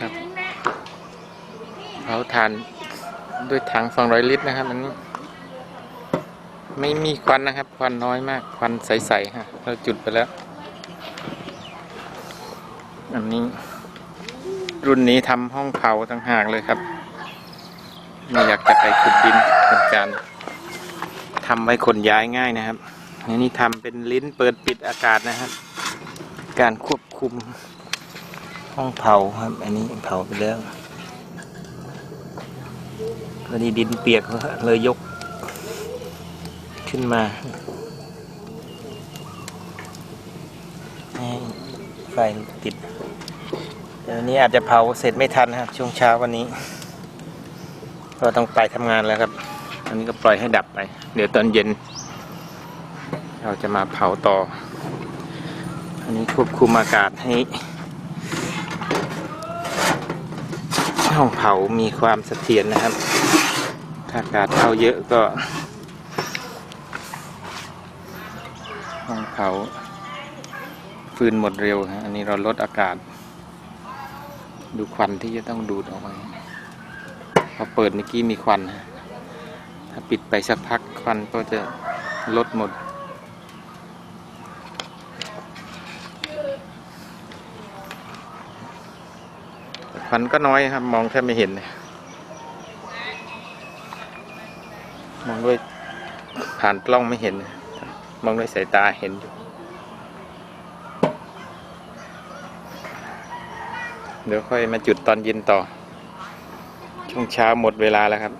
ครับเผาถ่านด้วยถัง 200 ลิตรนะครับมันไม่มีควันนะครับ ควันน้อยมาก ควันใสๆฮะเราจุดไปแล้ว อันนี้ รุ่นนี้ทำห้องเผาต่างหากเลยครับ ไม่อยากจะไปขุดดินเป็นการทำไว้ขนย้ายง่ายนะครับอันนี้ทำเป็นลิ้นเปิดปิดอากาศนะครับ การควบคุม ห้องเผาครับ อันนี้เผาไปแล้วพอดีดินเปียกเลยยกขึ้นมาให้ไฟติดเดี๋ยววันนี้อาจจะเผาเสร็จไม่ทันครับ ช่วงเช้าวันนี้ก็ต้องไปทำงานแล้วครับ อันนี้ก็ปล่อยให้ดับไป เดี๋ยวตอนเย็น เราจะมาเผาต่อ อันนี้ควบคุมอากาศให้ ห้องเผามีความเสถียรนะครับ ถ้าอากาศเข้าเยอะก็ ห้องเผาฟืนหมดเร็วฮะอันนี้เราลดอากาศ ดูควันที่จะต้องดูดออกมาพอเปิดเมื่อกี้มีควัน ถ้าปิดไปสักพักควันก็จะลดหมด วันก็น้อยครับ มองแทบไม่เห็นเลยมองด้วยผ่านกล้องไม่เห็น มองด้วยสายตาเห็นอยู่เดี๋ยวค่อยมาจุดตอนเย็นต่อ ช่วงเช้าหมดเวลาแล้วครับ